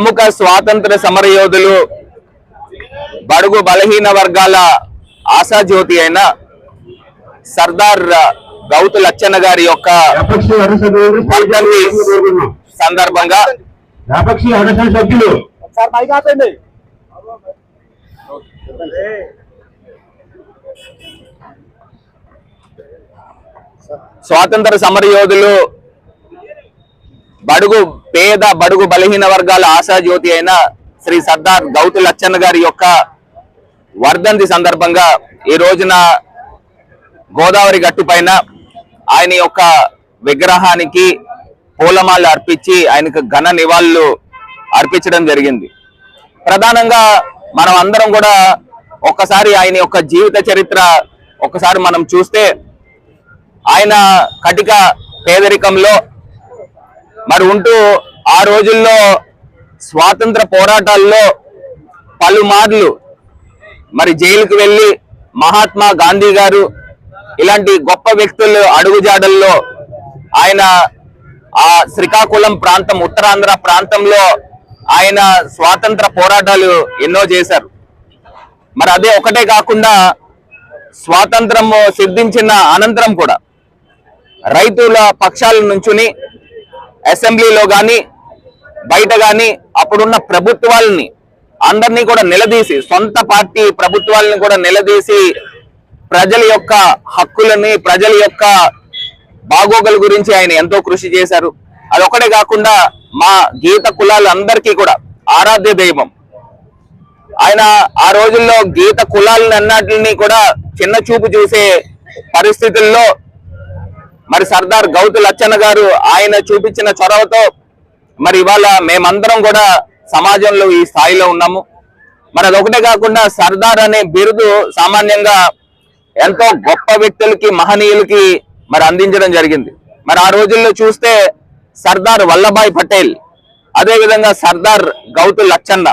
ప్రముఖ స్వాతంత్ర సమరయోధులు బడుగు బలహీన వర్గాల ఆశాజ్యోతి అయిన సర్దార్ గౌతు లచ్చన్న గారి యొక్క సందర్భంగా స్వాతంత్ర సమరయోధులు బడుగు పేద బడుగు బలహీన వర్గాల ఆశాజ్యోతి అయిన శ్రీ సర్దార్ గౌతు లచ్చన్న గారి యొక్క వర్ధంతి సందర్భంగా ఈ రోజున గోదావరి గట్టు పైన ఆయన యొక్క విగ్రహానికి పూలమాల అర్పించి ఆయనకు ఘన నివాళులు అర్పించడం జరిగింది. ప్రధానంగా మనం అందరం కూడా ఒక్కసారి ఆయన యొక్క జీవిత చరిత్ర ఒకసారి మనం చూస్తే ఆయన కటిక పేదరికంలో మరి ఉంటూ ఆ రోజుల్లో స్వాతంత్ర పోరాటాల్లో పలుమార్లు మరి జైలుకు వెళ్ళి మహాత్మా గాంధీ గారు ఇలాంటి గొప్ప వ్యక్తులు అడుగుజాడల్లో ఆయన ఆ శ్రీకాకుళం ప్రాంతం ఉత్తరాంధ్ర ప్రాంతంలో ఆయన స్వాతంత్ర పోరాటాలు ఎన్నో చేశారు. మరి అదే ఒకటే కాకుండా స్వాతంత్రము సిద్ధించిన అనంతరం కూడా రైతుల పక్షాల నుంచుని అసెంబ్లీలో కానీ బయట కానీ అప్పుడున్న ప్రభుత్వాలని అందరినీ కూడా నిలదీసి సొంత పార్టీ ప్రభుత్వాలని కూడా నిలదీసి ప్రజల యొక్క హక్కులని ప్రజల యొక్క బాగోగుల గురించి ఆయన ఎంతో కృషి చేశారు. అదొకటే కాకుండా మా గీత కులాలందరికీ కూడా ఆరాధ్య దైవం. ఆయన ఆ రోజుల్లో గీత కులాలని అన్నిటిని కూడా చిన్న చూపు చూసే పరిస్థితుల్లో మరి సర్దార్ గౌతు లచ్చన్న గారు ఆయన చూపించిన చొరవతో మరి ఇవాళ మేమందరం కూడా సమాజంలో ఈ స్థాయిలో ఉన్నాము. మరి అదొకటే కాకుండా సర్దార్ అనే బిరుదు సామాన్యంగా ఎంతో గొప్ప వ్యక్తులకి మహనీయులకి మరి అందించడం జరిగింది. మరి ఆ రోజుల్లో చూస్తే సర్దార్ వల్లభాయ్ పటేల్ అదేవిధంగా సర్దార్ గౌతు లచ్చన్న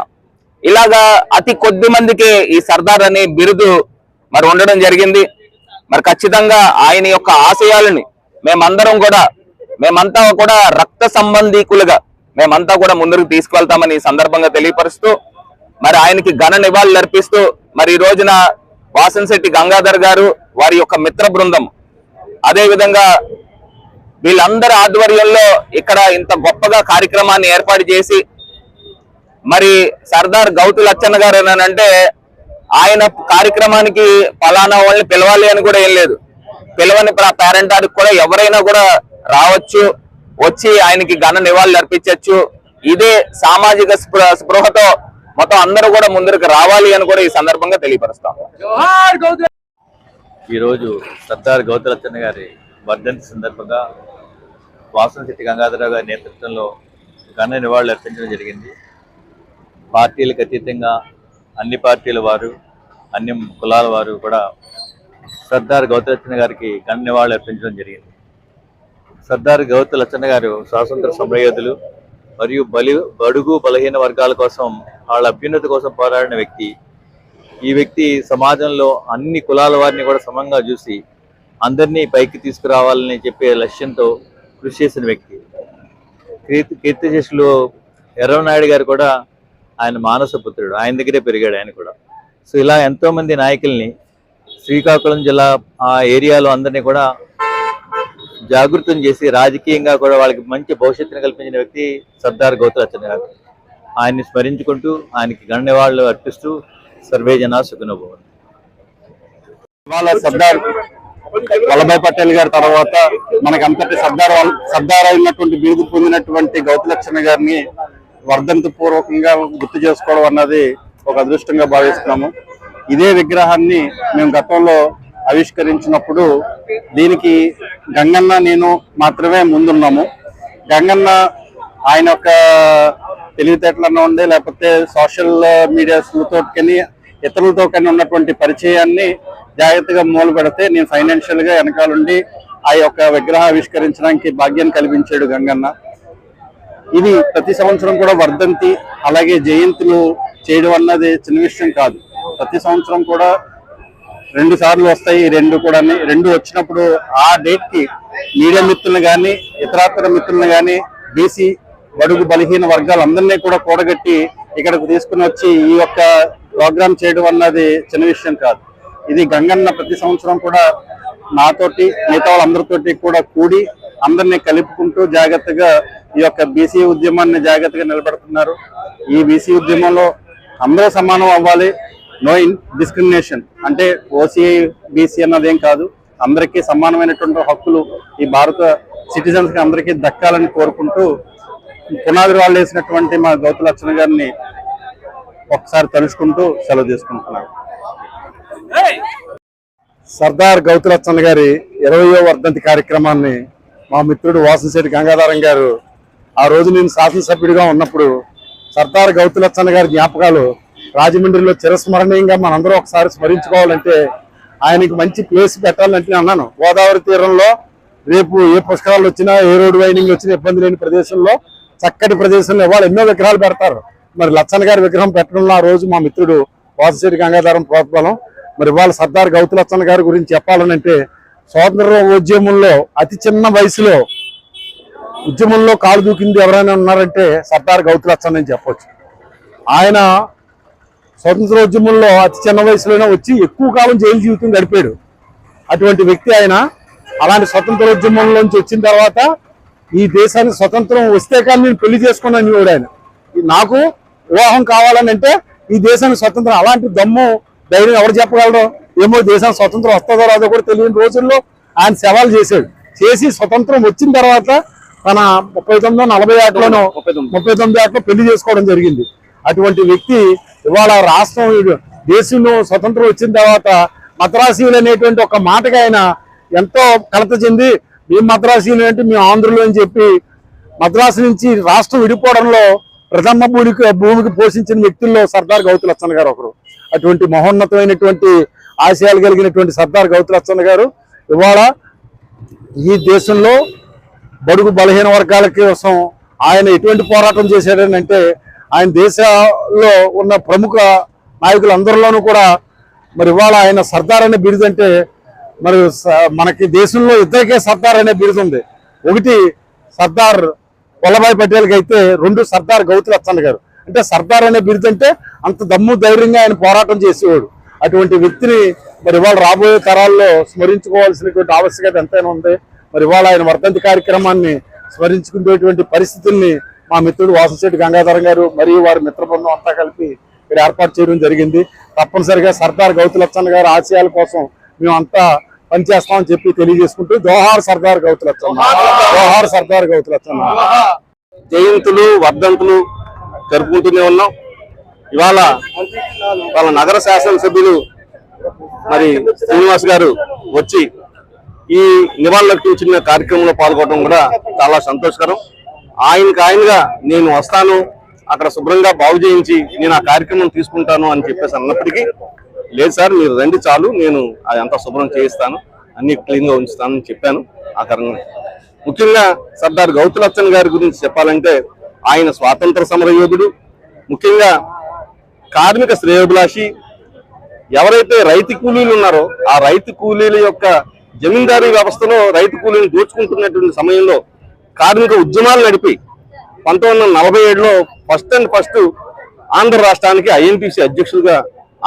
ఇలాగా అతి కొద్ది మందికే ఈ సర్దార్ అనే బిరుదు మరి ఉండడం జరిగింది. మరి ఖచ్చితంగా ఆయన యొక్క ఆశయాలని మేమందరం కూడా మేమంతా కూడా రక్త సంబంధీకులుగా మేమంతా కూడా ముందుకు తీసుకువెళ్తామని ఈ సందర్భంగా తెలియపరుస్తూ మరి ఆయనకి ఘన నివాళులు అర్పిస్తూ మరి ఈ రోజున వాసన్శెట్టి గంగాధర్ గారు వారి యొక్క మిత్ర బృందం. అదేవిధంగా వీళ్ళందరి ఆధ్వర్యంలో ఇక్కడ ఇంత గొప్పగా కార్యక్రమాన్ని ఏర్పాటు చేసి మరి సర్దార్ గౌతు లచ్చన్న గారు అంటే ఆయన కార్యక్రమానికి ఫలానా వాళ్ళని పిలవాలి అని కూడా ఏం లేదు. పిలవని పేరెంట్ ఆడికి కూడా ఎవరైనా కూడా రావచ్చు వచ్చి ఆయనకి ఘన నివాళులు అర్పించవచ్చు ఇదే సామాజిక స్పృ- స్పృహతో మొత్తం అందరూ కూడా ముందరకు రావాలి అని కూడా ఈ సందర్భంగా తెలియపరుస్తాం. ఈరోజు సర్దార్ గౌతలచ్చన్న గారి వర్ధంతి సందర్భంగా వాసనశెట్టి గంగాధరరావు గారి నేతృత్వంలో ఘన నివాళులు అర్పించడం జరిగింది. పార్టీలకు అతీతంగా అన్ని పార్టీల వారు అన్ని కులాల వారు కూడా సర్దార్ గౌతలచ్చన్న గారికి ఘన నివాళులు అర్పించడం జరిగింది. సర్దార్ గౌతలచ్చన్న గారు స్వాతంత్ర సమరయోధులు మరియు బలి బడుగు బలహీన వర్గాల కోసం వాళ్ళ అభ్యున్నతి కోసం పోరాడిన వ్యక్తి. ఈ వ్యక్తి సమాజంలో అన్ని కులాల వారిని కూడా సమంగా చూసి అందరినీ పైకి తీసుకురావాలని చెప్పే లక్ష్యంతో కృషి చేసిన వ్యక్తి. కీర్తి కీర్తిశేషులు ఎర్రవనాయుడు గారు కూడా ఆయన మానస పుత్రుడు. ఆయన దగ్గరే పెరిగాడు ఆయన కూడా. సో ఇలా ఎంతో మంది నాయకుల్ని శ్రీకాకుళం జిల్లా ఆ ఏరియాలో అందరినీ కూడా జాగృతం చేసి రాజకీయంగా కూడా వాళ్ళకి మంచి భవిష్యత్తును కల్పించిన వ్యక్తి సర్దార్ గౌతలచ్చన్న గారు. ఆయన్ని స్మరించుకుంటూ ఆయనకి గణ్యవాళ్ళు అర్పిస్తూ సర్వేజన సుఖనుభవం. ఇవాళ సర్దార్ వల్లభాయ్ పటేల్ గారి తర్వాత మనకి అంతటి సర్దార్ సర్దార్ అయినటువంటి బిరుదు పొందినటువంటి గౌతలక్షణ గారిని వర్ధంత పూర్వకంగా గుర్తు చేసుకోవడం అన్నది ఒక అదృష్టంగా భావిస్తున్నాము. ఇదే విగ్రహాన్ని మేము గతంలో ఆవిష్కరించినప్పుడు దీనికి గంగన్న నేను మాత్రమే ముందున్నాము. గంగన్న ఆయన యొక్క తెలివితేటలన్న ఉండి లేకపోతే సోషల్ మీడియాస్తో కానీ ఇతరులతో కానీ ఉన్నటువంటి పరిచయాన్ని జాగ్రత్తగా మూల పెడితే నేను ఫైనాన్షియల్గా వెనకాలండి ఆ యొక్క విగ్రహ ఆవిష్కరించడానికి భాగ్యం కల్పించాడు గంగన్న. ఇది ప్రతి సంవత్సరం కూడా వర్ధంతి అలాగే జయంతులు చేయడం అన్నది చిన్న విషయం కాదు. ప్రతి సంవత్సరం కూడా రెండు సార్లు వస్తాయి రెండు కూడా రెండు వచ్చినప్పుడు ఆ డేట్కి మీడియా మిత్రులను కానీ ఇతరాతర మిత్రులను కానీ బీసీ బడుగు బలహీన వర్గాలందరినీ కూడా కూడగట్టి ఇక్కడికి తీసుకుని వచ్చి ఈ యొక్క ప్రోగ్రామ్ చేయడం అన్నది చిన్న విషయం కాదు. ఇది గంగన్న ప్రతి సంవత్సరం కూడా నాతోటి మిగతా వాళ్ళందరితోటి కూడా కూడి అందరినీ కలుపుకుంటూ జాగ్రత్తగా ఈ యొక్క బీసీ ఉద్యమాన్ని జాగ్రత్తగా నిలబెడుతున్నారు. ఈ బీసీ ఉద్యమంలో అందరూ సమానం అవ్వాలి. నో ఇన్ డిస్క్రిమినేషన్ అంటే ఓసీ బీసీ అన్నది ఏం కాదు. అందరికీ సమానమైనటువంటి హక్కులు ఈ భారత సిటిజన్స్కి అందరికీ దక్కాలని కోరుకుంటూ పునాది వాళ్ళు వేసినటువంటి మా గౌతు లక్షణ గారిని ఒకసారి తలుచుకుంటూ సెలవు తీసుకుంటున్నాను. సర్దార్ గౌతులచ్చన్న గారి ఇరవయో వర్ధంతి కార్యక్రమాన్ని మా మిత్రుడు వాసంశెట్టి గంగాధరం గారు ఆ రోజు నేను శాసనసభ్యుడిగా ఉన్నప్పుడు సర్దార్ గౌతులచ్చన్న గారి జ్ఞాపకాలు రాజమండ్రిలో చిరస్మరణీయంగా మనందరూ ఒకసారి స్మరించుకోవాలంటే ఆయనకి మంచి ప్లేస్ పెట్టాలంటే నేను అన్నాను. గోదావరి తీరంలో రేపు ఏ పుష్కరాలు వచ్చినా ఏ రోడ్డు వైనింగ్ వచ్చినా ఇబ్బంది లేని ప్రదేశంలో చక్కటి ప్రదేశంలో ఇవాళ ఎన్నో విగ్రహాలు పెడతారు. మరి లచ్చన్న గారి విగ్రహం పెట్టడంలో ఆ రోజు మా మిత్రుడు వాసశెట్టి గంగాధరం ప్రోత్బలం మరి ఇవాళ సర్దార్ గౌతులచ్చన్న గారి గురించి చెప్పాలనంటే స్వాతంత్ర ఉద్యమంలో అతి చిన్న వయసులో ఉద్యమంలో కాలు దూకింది ఎవరైనా ఉన్నారంటే సర్దార్ గౌతులచ్చన్న అని చెప్పొచ్చు. ఆయన స్వతంత్ర ఉద్యమంలో అతి చిన్న వయసులోనే వచ్చి ఎక్కువ కాలం జైలు జీవితం గడిపాడు. అటువంటి వ్యక్తి ఆయన అలాంటి స్వతంత్ర ఉద్యమంలోంచి వచ్చిన తర్వాత ఈ దేశానికి స్వతంత్రం వస్తే కానీ నేను పెళ్ళి చేసుకున్నాను కూడా ఆయన. నాకు వివాహం కావాలని అంటే ఈ దేశానికి స్వతంత్రం అలాంటి దమ్ము ధైర్యం ఎవరు చెప్పగలరు? ఏమో దేశం స్వతంత్రం వస్తుందో రాదో కూడా తెలియని రోజుల్లో ఆయన సవాల్ చేశాడు. చేసి స్వతంత్రం వచ్చిన తర్వాత తన ముప్పై తొమ్మిదో నలభై ఆటలోనో ముప్పై తొమ్మిది. ఆటలో పెళ్ళి చేసుకోవడం జరిగింది. అటువంటి వ్యక్తి ఇవాళ రాష్ట్రం దేశంలో స్వతంత్రం వచ్చిన తర్వాత మద్రాసీయులు అనేటువంటి ఒక మాటగా ఆయన ఎంతో కలత చెంది మేము మద్రాసీయులు అంటే మేము ఆంధ్రులు అని చెప్పి మద్రాసు నుంచి రాష్ట్రం విడిపోవడంలో ప్రథమ భూమికి భూమికి పోషించిన వ్యక్తుల్లో సర్దార్ గౌతులచ్చన్న గారు ఒకరు. అటువంటి మహోన్నతమైనటువంటి ఆశయాలు కలిగినటువంటి సర్దార్ గౌతులచ్చన్న గారు ఇవాళ ఈ దేశంలో బడుగు బలహీన వర్గాల కోసం ఆయన ఎటువంటి పోరాటం చేశాడనంటే ఆయన దేశంలో ఉన్న ప్రముఖ నాయకులందరిలోనూ కూడా మరి ఇవాళ ఆయన సర్దార్ అనే బిరుదంటే మరి స- మనకి దేశంలో ఇద్దరికే సర్దార్ అనే బిరుదు ఉంది. ఒకటి సర్దార్ వల్లభాయ్ పటేల్కి అయితే రెండు సర్దార్ గౌతులచ్చన్న గారు. అంటే సర్దార్ అనే బిరుదు అంటే అంత దమ్ము ధైర్యంగా ఆయన పోరాటం చేసేవాడు. అటువంటి వ్యక్తిని మరి ఇవాళ రాబోయే తరాల్లో స్మరించుకోవాల్సినటువంటి ఆవశ్యకత ఎంతైనా ఉంది. మరి ఇవాళ ఆయన వర్ధంతి కార్యక్రమాన్ని స్మరించుకునేటువంటి పరిస్థితుల్ని మా మిత్రుడు వాసశెట్టి గంగాధరం గారు మరియు వారి మిత్ర బృందం అంతా కలిపి ఇక్కడ ఏర్పాటు చేయడం జరిగింది. తప్పనిసరిగా సర్దార్ గౌతులచ్చన్న గారి ఆశయాల కోసం మేమంతా పనిచేస్తామని చెప్పి తెలియజేసుకుంటూ జోహార్ సర్దార్ గౌతులచ్చన్న జోహార్ సర్దార్ గౌతులచ్చన్న జయంతులు వర్ధంతులు జరుపుకుంటూనే ఉన్నాం. ఇవాళ వాళ్ళ నగర శాసనసభ్యులు మరి శ్రీనివాస్ గారు వచ్చి ఈ నివాళులర్పించిన కార్యక్రమంలో పాల్గొనడం కూడా చాలా సంతోషకరం. ఆయనకి ఆయనగా నేను వస్తాను అక్కడ శుభ్రంగా బాగు చేయించి నేను ఆ కార్యక్రమం తీసుకుంటాను అని చెప్పేసి అన్నప్పటికీ లేదు సార్ మీరు రండి చాలు నేను అదంతా శుభ్రం చేయిస్తాను అన్ని క్లీన్గా ఉంచుతానని చెప్పాను ఆ కారణంగా. ముఖ్యంగా సర్దార్ గౌతులచ్చన్ గారి గురించి చెప్పాలంటే ఆయన స్వాతంత్ర సమర యోధుడు ముఖ్యంగా కార్మిక శ్రేయోభిలాషి ఎవరైతే రైతు కూలీలు ఉన్నారో ఆ రైతు కూలీల యొక్క జమీందారీ వ్యవస్థలో రైతు కూలీలు దోచుకుంటున్నటువంటి సమయంలో కార్మిక ఉద్యమాలు నడిపి పంతొమ్మిది వందల నలభై ఏడులో ఫస్ట్ అండ్ ఫస్ట్ ఆంధ్ర రాష్ట్రానికి ఐఎన్టీసీ అధ్యక్షులుగా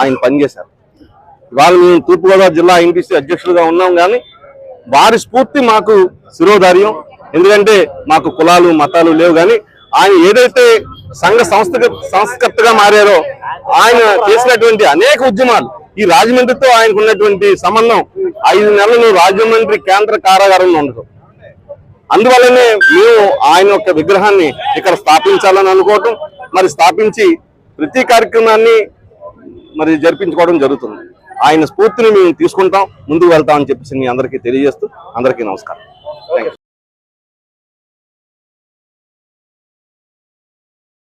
ఆయన పనిచేశారు. ఇవాళ మేము తూర్పుగోదావరి జిల్లా ఐఎన్టీసీ అధ్యక్షులుగా ఉన్నాం కానీ వారి స్ఫూర్తి మాకు శిరోధార్యం. ఎందుకంటే మాకు కులాలు మతాలు లేవు కానీ ఆయన ఏదైతే సంఘ సంస్థ సంస్కర్తగా మారారో ఆయన చేసినటువంటి అనేక ఉద్యమాలు ఈ రాజమండ్రితో ఆయనకు ఉన్నటువంటి సంబంధం ఐదు నెలలు రాజమండ్రి కేంద్ర కారాగారంలో ఉండదు. అందువల్లనే మేము ఆయన యొక్క విగ్రహాన్ని ఇక్కడ స్థాపించాలని అనుకోవటం మరి స్థాపించి ప్రతి కార్యక్రమాన్ని మరి జరిపించుకోవడం జరుగుతుంది. ఆయన స్ఫూర్తిని మేము తీసుకుంటాం ముందుకు వెళ్తామని చెప్పేసి మీ అందరికీ తెలియజేస్తూ అందరికీ నమస్కారం.